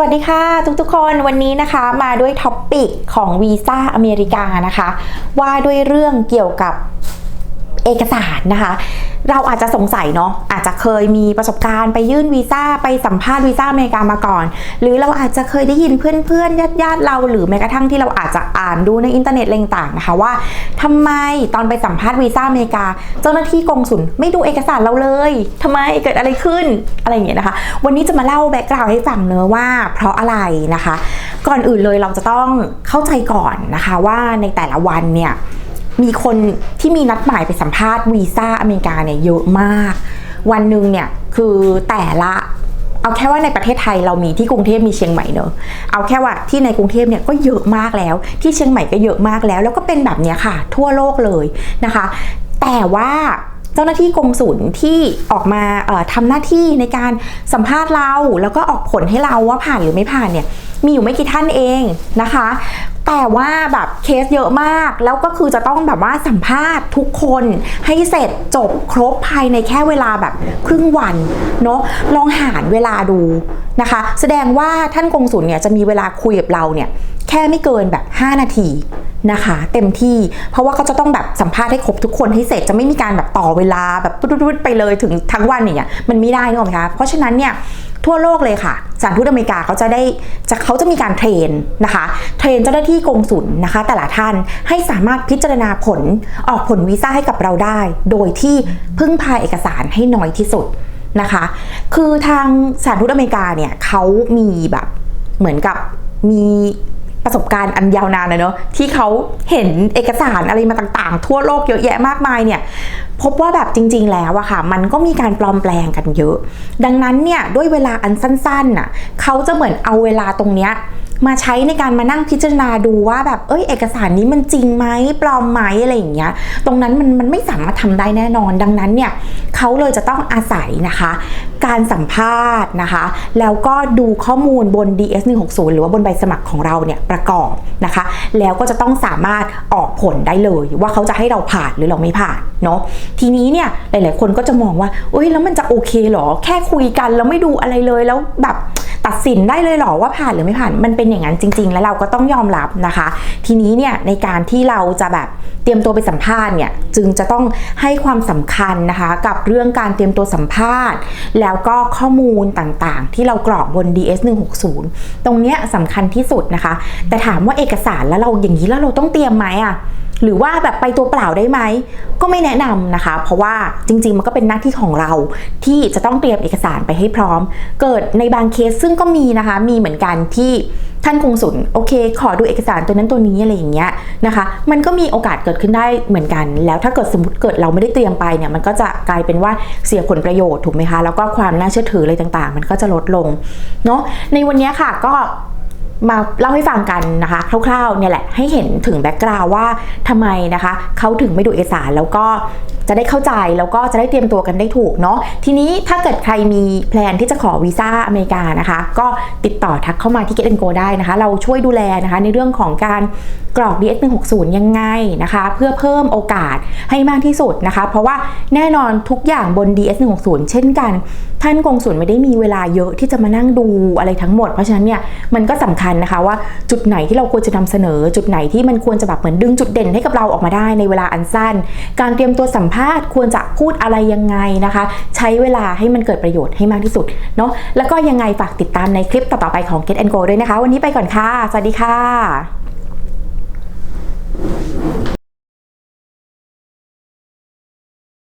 สวัสดีค่ะทุกๆคนวันนี้นะคะมาด้วยท็อปปิกของวีซ่าอเมริกานะคะ ว่าด้วยเรื่องเกี่ยวกับเอกสารนะคะ เราอาจจะสงสัยเนาะอาจจะเคยมีประสบการณ์ไปยื่นวีซ่าไปสัมภาษณ์วีซ่าอเมริกามาก่อน หรือเราอาจจะเคยได้ยินเพื่อนๆญาติๆเรา หรือแม้กระทั่งที่เราอาจจะอ่านดูในอินเทอร์เน็ตอะไรต่างๆนะคะว่าทำไมตอนไปสัมภาษณ์วีซ่าอเมริกา เจ้าหน้าที่กองสุลไม่ดูเอกสารเราเลยทำไมเกิดอะไรขึ้นอะไรอย่างเงี้ยนะคะ วันนี้จะมาเล่าแบ็กกราวด์ให้ฟังเนื้อะว่า เพราะอะไรนะคะ ก่อนอื่นเลยเราจะต้องเข้าใจก่อนนะคะว่าในแต่ละวันเนี่ย มีคนที่มีนัดหมายไปสัมภาษณ์วีซ่าอเมริกาเนี่ยเยอะมาก วันหนึ่งเนี่ยคือแต่ละเอาแค่ว่าในประเทศไทยเรามีที่กรุงเทพมีเชียงใหม่เนอะเอาแค่ว่าที่ในกรุงเทพเนี่ยก็เยอะมากแล้ว ที่เชียงใหม่ก็เยอะมากแล้ว แล้วก็เป็นแบบเนี้ยค่ะ ทั่วโลกเลยนะคะ แต่ว่าเจ้าหน้าที่กงสุลที่ออกมาเอ่อทำหน้าที่ในการสัมภาษณ์เรา แล้วก็ออกผลให้เราว่าผ่านหรือไม่ผ่านเนี่ยมีอยู่ไม่กี่ท่านเองนะคะ แต่ว่าแบบเคสเยอะมาก แล้วก็คือจะต้องแบบว่าสัมภาษณ์ทุกคนให้เสร็จจบครบภายในแค่เวลาแบบครึ่งวันเนาะลองหารเวลาดูนะคะ แสดงว่าท่านกงสุลเนี่ยจะมีเวลาคุยกับเราเนี่ยแค่ไม่เกินแบบ 5 นาทีนะคะเต็มที่เพราะว่าเขาจะต้องแบบสัมภาษณ์ให้ครบทุกคนให้เสร็จจะไม่มีการแบบต่อเวลาแบบปุ๊ดๆไปเลยถึงทั้งวันเงี้ยมันไม่ได้นึกออกไหมคะเพราะฉะนั้นเนี่ย ทั่วโลกเลยค่ะสถารทูตอเมริกาเขาจะได้จะเขาจะมีการเทรนนะคะ เทรนเจ้าหน้าที่กงสุลนะคะ แต่ละท่านให้สามารถพิจารณาผลออกผลวีซ่าให้กับเราได้ โดยที่พึ่งพาเอกสารให้น้อยที่สุดนะคะ คือทางสถารทูตอเมริกาเนี่ยเขามีแบบเหมือนกับมี ประสบการณ์อันยาวนานนะเนาะที่เขาเห็นเอกสารอะไรมาต่างๆ ทั่วโลกเยอะแยะมากมายเนี่ยพบว่าแบบจริง ๆ แล้วอะค่ะ มันก็มีการปลอมแปลงกันเยอะ ดังนั้นเนี่ยด้วยเวลาอันสั้นๆน่ะเขาจะเหมือนเอาเวลาตรงเนี้ย มาใช้ในการมานั่งพิจารณาดูว่าแบบเอ้ยเอกสารนี้มันจริงไหมปลอมไหมอะไรอย่างเงี้ยตรงนั้นมันมันไม่สามารถทำได้แน่นอน ดังนั้นเนี่ยเขาเลยจะต้องอาศัยนะคะ การสัมภาษณ์นะคะ แล้วก็ดูข้อมูลบน DS 160หรือว่าบนใบสมัครของเราเนี่ยประกอบนะคะ แล้วก็จะต้องสามารถออกผลได้เลยว่าเขาจะให้เราผ่านหรือเราไม่ผ่านเนาะทีนี้เนี่ยหลาย ๆ คนก็จะมองว่าเอ้ยแล้วมันจะโอเคเหรอ แค่คุยกันแล้วไม่ดูอะไรเลยแล้วแบบ ตัดสินได้เลยหรอว่าผ่านหรือไม่ผ่านมันเป็นอย่างนั้นจริง ๆ แล้วเราก็ต้องยอมรับนะคะ ทีนี้เนี่ยในการที่เราจะแบบเตรียมตัวไปสัมภาษณ์เนี่ยจึงจะต้องให้ความสำคัญนะคะกับเรื่องการเตรียมตัวสัมภาษณ์ แล้วก็ข้อมูลต่างๆ ที่เรากรอกบน DS 160ตรงเนี้ยสำคัญที่สุดนะคะ แต่ถามว่าเอกสารแล้วเราอย่างนี้แล้วเราต้องเตรียมไหมอะ หรือว่าแบบไปตัวเปล่าได้ไหม ก็ไม่แนะนำนะคะ เพราะว่าจริง ๆ มันก็เป็นหน้าที่ของเราที่จะต้องเตรียมเอกสารไปให้พร้อม เกิดในบางเคสซึ่งก็มีนะคะ มีเหมือนกันที่ท่านกงสุลโอเค ขอดูเอกสารตัวนั้นตัวนี้อะไรอย่างเงี้ยนะคะ มันก็มีโอกาสเกิดขึ้นได้เหมือนกัน แล้วถ้าเกิดสมมติเกิดเราไม่ได้เตรียมไปเนี่ยมันก็จะกลายเป็นว่าเสียผลประโยชน์ถูกไหมคะ แล้วก็ความน่าเชื่อถืออะไรต่างๆ มันก็จะลดลงเนาะในวันนี้ค่ะก็ มาเล่าให้ฟังกันนะคะคร่าวๆเนี่ยแหละให้เห็นถึงแบ็กกราวว่าทำไมนะคะเขาถึงไม่ดูเอกสารแล้วก็ จะได้เข้าใจแล้วก็จะได้เตรียมตัวกันได้ถูกเนาะทีนี้ถ้าเกิดใครมีแพลนที่จะขอวีซ่าอเมริกานะคะ ก็ติดต่อทักเข้ามาที่ Get Go ได้นะคะ เราช่วยดูแลนะคะในเรื่องของการกรอก DS 160ยังไงนะคะ เพื่อเพิ่มโอกาสให้มากที่สุดนะคะ เพราะว่าแน่นอนทุกอย่างบน DS 160เช่นกัน ท่านกงสุลไม่ได้มีเวลาเยอะที่จะมานั่งดูอะไรทั้งหมด เพราะฉะนั้นเนี่ยมันก็สำคัญนะคะว่าจุดไหนที่เราควรจะนำเสนอ จุดไหนที่มันควรจะแบบเหมือนดึงจุดเด่นให้กับเราออกมาได้ในเวลาอันสั้น การเตรียมตัวสัมภาษณ์ควรจะพูดอะไรยังไงนะคะ ใช้เวลาให้มันเกิดประโยชน์ให้มากที่สุดเนาะแล้วก็ยังไงฝากติดตามในคลิปต่อๆไปของ Get and Go ด้วยนะคะ วันนี้ไปก่อนค่ะ สวัสดีค่ะ